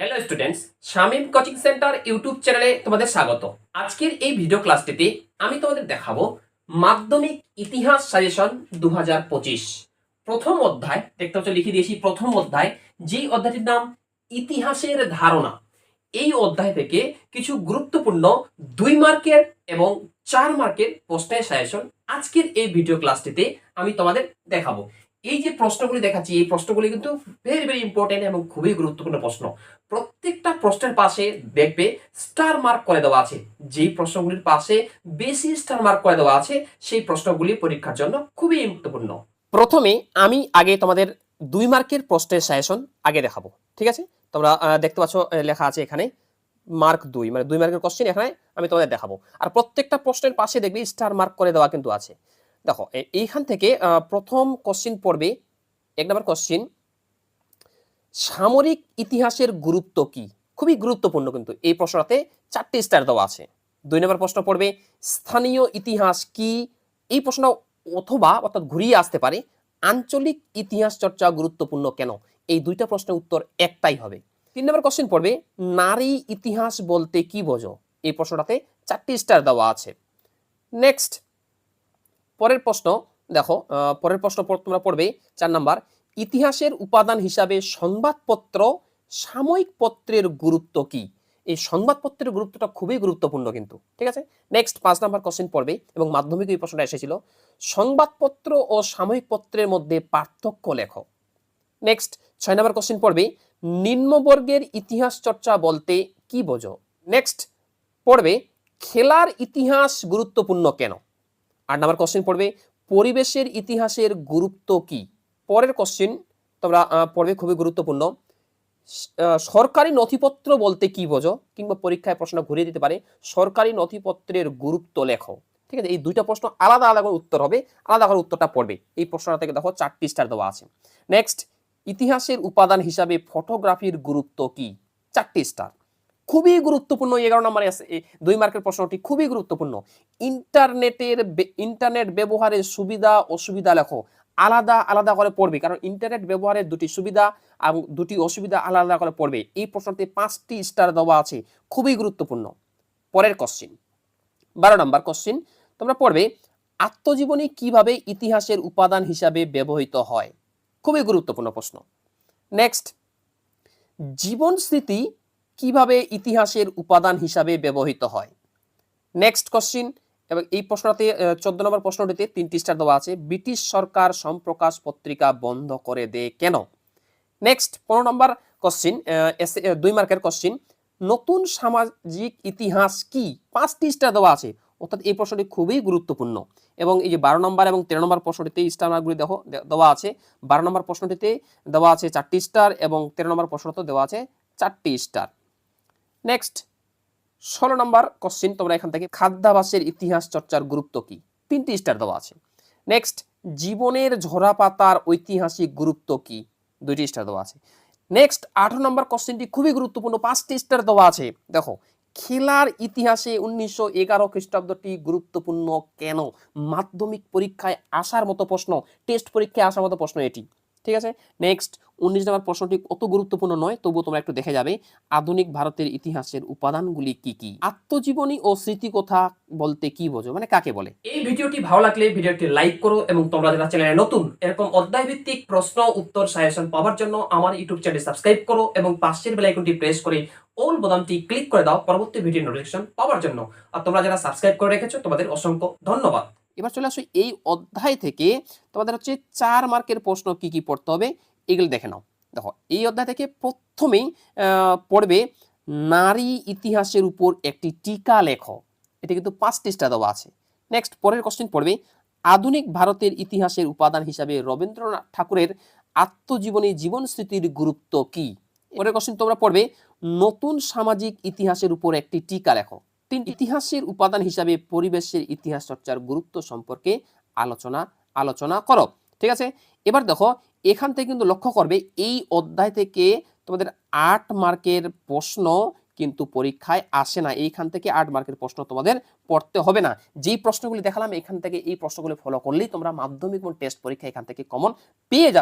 Hello students Shamim coaching centre YouTube চ্যানেলে তোমাদের স্বাগত। আজকের এই ভিডিও ক্লাসটিতে আমি তোমাদের দেখাবো মাধ্যমিক ইতিহাস সাজেশন দুই হাজার পঁচিশ। প্রথম অধ্যায়, দেখতে হচ্ছে লিখে দিয়েছি প্রথম অধ্যায়, যেই অধ্যায়টির নাম ইতিহাসের ধারণা। এই অধ্যায় থেকে কিছু গুরুত্বপূর্ণ দুই মার্কের এবং চার মার্কের প্রশ্নের সাজেশন আজকের এই ভিডিও ক্লাসটিতে আমি তোমাদের দেখাবো। এই যে প্রশ্নগুলি দেখাচ্ছি, এই প্রশ্নগুলি কিন্তু ভেরি ভেরি ইম্পর্টেন্ট এবং খুবই গুরুত্বপূর্ণ প্রশ্ন। প্রত্যেকটা প্রশ্নের পাশে দেখবে স্টার মার্ক করে দেওয়া আছে। যেই প্রশ্নগুলির পাশে বেশি স্টার মার্ক করে দেওয়া আছে, সেই প্রশ্নগুলি পরীক্ষার জন্য খুবই গুরুত্বপূর্ণ। প্রথমে আমি আগে তোমাদের দুই মার্কের প্রশ্নের সাজেশন আগে দেখাবো, ঠিক আছে? তোমরা দেখতে পাচ্ছ লেখা আছে এখানে মার্ক দুই মানে দুই মার্কের কোশ্চেন এখানে আমি তোমাদের দেখাবো। আর প্রত্যেকটা প্রশ্নের পাশে দেখবে স্টার মার্ক করে দেওয়া কিন্তু আছে। দেখো এইখান থেকে প্রথম কোশ্চিন পড়বে, এক নম্বর কোশ্চিন সামরিক ইতিহাসের গুরুত্ব কি? খুবই গুরুত্বপূর্ণ কিন্তু, এই প্রশ্নটাতে চারটি স্টার দেওয়া আছে। দুই নম্বর প্রশ্ন পড়বে, স্থানীয় ইতিহাস কি? এই প্রশ্ন অথবা, অর্থাৎ ঘুরিয়ে আসতে পারে, আঞ্চলিক ইতিহাস চর্চা গুরুত্বপূর্ণ কেন? এই দুইটা প্রশ্নের উত্তর একটাই হবে। তিন নম্বর কোশ্চেন পড়বে, নারী ইতিহাস বলতে কি বোঝো? এই প্রশ্নটাতে চারটি স্টার দেওয়া আছে। নেক্সট পরের প্রশ্ন, দেখো পরের প্রশ্ন পর- তোমরা পড়বে, চার নাম্বার, ইতিহাসের উপাদান হিসাবে সংবাদপত্র সাময়িক পত্রের গুরুত্ব কি? এই সংবাদপত্রের গুরুত্বটা খুবই গুরুত্বপূর্ণ কিন্তু, ঠিক আছে? নেক্সট পাঁচ নাম্বার কোশ্চেন পড়বে এবং মাধ্যমিক এই প্রশ্নটা এসেছিল। সংবাদপত্র ও সাময়িক পত্রের মধ্যে পার্থক্য লেখো। নেক্সট ছয় নাম্বার কোশ্চেন পড়বে, নিম্নবর্গের ইতিহাস চর্চা বলতে কি বোঝো? নেক্সট পড়বে, খেলার ইতিহাস গুরুত্বপূর্ণ কেন? আট নাম্বার কোশ্চেন পড়বে, পরিবেশের ইতিহাসের গুরুত্ব কি? পরের কোশ্চেন তোমরা পড়বে খুবই গুরুত্বপূর্ণ। সরকারি নথিপত্র বলতে কি বোঝো? কিংবা পরীক্ষায় প্রশ্ন ঘুরিয়ে দিতে পারে, সরকারি নথিপত্রের গুরুত্ব লেখো। ঠিক আছে, এই দুইটা প্রশ্ন আলাদা আলাদা করে উত্তর হবে, আলাদা করে উত্তরটা পড়বে। এই প্রশ্নটা থেকে দেখো চারটি স্টার দেওয়া আছে। নেক্সট ইতিহাসের উপাদান হিসাবে ফটোগ্রাফির গুরুত্ব কি? চারটি স্টার খুবই গুরুত্বপূর্ণ এগারো নম্বরে আছে দুই মার্কের প্রশ্নটি খুবই গুরুত্বপূর্ণ। ইন্টারনেটের ইন্টারনেট ব্যবহারের সুবিধা, অসুবিধা লেখো। আলাদা আলাদা করে পড়বে, কারণ ইন্টারনেট ব্যবহারের দুটি সুবিধা এবং দুটি অসুবিধা আলাদা আলাদা করে পড়বে। এই প্রশ্নটি পাঁচটি স্টার দেওয়া আছে, খুবই গুরুত্বপূর্ণ। পরের কোশ্চিন বারো নম্বর কোশ্চিন তোমরা পড়বে, আত্মজীবনী কীভাবে ইতিহাসের উপাদান হিসাবে ব্যবহৃত হয়? খুবই গুরুত্বপূর্ণ প্রশ্ন। নেক্সট জীবন স্মৃতি কীভাবে ইতিহাসের উপাদান হিসাবে ব্যবহৃত হয়? নেক্সট কোশ্চিন এবং এই প্রশ্নটাতে চোদ্দ নম্বর প্রশ্নটিতে তিনটি স্টার দেওয়া আছে। ব্রিটিশ সরকার সম্প্রকাশ পত্রিকা বন্ধ করে দেয় কেন? নেক্সট পনেরো নম্বর কোশ্চিন দুই মার্কের কোশ্চিন নতুন সামাজিক ইতিহাস কি? পাঁচটি স্টার দেওয়া আছে। অর্থাৎ এই প্রশ্নটি খুবই গুরুত্বপূর্ণ। এবং এই যে বারো নম্বর এবং তেরো নম্বর প্রশ্নটিতে স্টার মার্কগুলি দেখো দেওয়া আছে। বারো নম্বর প্রশ্নটিতে দেওয়া আছে চারটি স্টার এবং তেরো নম্বর প্রশ্নতে দেওয়া আছে চারটি স্টার নেক্সট ষোলো নম্বর কোশ্চিন তোমরা এখান থেকে খাদ্যাভাসের ইতিহাস চর্চার গুরুত্ব কি? তিনটি স্টার দেওয়া আছে। নেক্সট জীবনের ঝরা পাতার ঐতিহাসিক গুরুত্ব কি? দুইটি স্টার দেওয়া আছে। নেক্সট আঠারো নম্বর কোশ্চেনটি খুবই গুরুত্বপূর্ণ, পাঁচটি স্টার দেওয়া আছে। দেখো, খেলার ইতিহাসে উনিশশো এগারো খ্রিস্টাব্দটি গুরুত্বপূর্ণ কেন? মাধ্যমিক পরীক্ষায় আসার মতো প্রশ্ন টেস্ট পরীক্ষায় আসার মতো প্রশ্ন এটি। ঠিক আছে? নেক্সট উনিশ নম্বর প্রশ্নটি অত গুরুত্বপূর্ণ নয়, তবুও তোমরা একটু দেখে যাবে। আধুনিক ভারতের ইতিহাসের উপাদানগুলি কি কি? আত্মজীবনী ও স্মৃতিকথা বলতে কি বোঝো? মানে কাকে বলে? এই ভিডিওটি ভালো লাগলে ভিডিওটি লাইক করো এবং তোমরা যারা চ্যানেলে নতুন, এরকম অধ্যায় ভিত্তিক প্রশ্ন, উত্তর সাজেশন পাওয়ার জন্য আমার ইউটিউব চ্যানেল সাবস্ক্রাইব করো এবং পাশের বেল আইকনটি প্রেস করে অল বোতামটি ক্লিক করে দাও পরবর্তী ভিডিও নোটিফিকেশন পাওয়ার জন্য। আর তোমরা যারা সাবস্ক্রাইব করে রেখেছো, তোমাদের অসংখ্য ধন্যবাদ। এবার চলে আসো এই অধ্যায় থেকে তোমাদের হচ্ছে চার মার্কের প্রশ্ন কি কি পড়তে হবে, এগুলো দেখে নাও। দেখো, এই অধ্যায় থেকে প্রথমেই পড়বে নারী ইতিহাসের উপর একটি টিকা লেখ। এটা কিন্তু পাঁচটি স্টার দেওয়া আছে। নেক্সট পরের কোশ্চেন পড়বে, আধুনিক ভারতের ইতিহাসের উপাদান হিসাবে রবীন্দ্রনাথ ঠাকুরের আত্মজীবনী জীবন স্মৃতির গুরুত্ব কি? পরের কোশ্চেন তোমরা পড়বে, নতুন সামাজিক ইতিহাসের উপর একটি টিকা লেখো। তিন ইতিহাসের উপাদান হিসাবে পরিবেশের ইতিহাস চর্চার গুরুত্ব সম্পর্কে আলোচনা আলোচনা করো। ঠিক আছে? এবার দেখো, এখান থেকে কিন্তু লক্ষ্য করবে, এই অধ্যায় থেকে তোমাদের আট মার্কের প্রশ্ন কিন্তু পরীক্ষায় আসে না। এইখান থেকে আট মার্কের প্রশ্ন তোমাদের পড়তে হবে না। যেই প্রশ্নগুলি দেখালাম, এখান থেকে এই প্রশ্নগুলি ফলো করলেই তোমরা মাধ্যমিক এবং টেস্ট পরীক্ষা এখান থেকে কমন পেয়ে যাবে।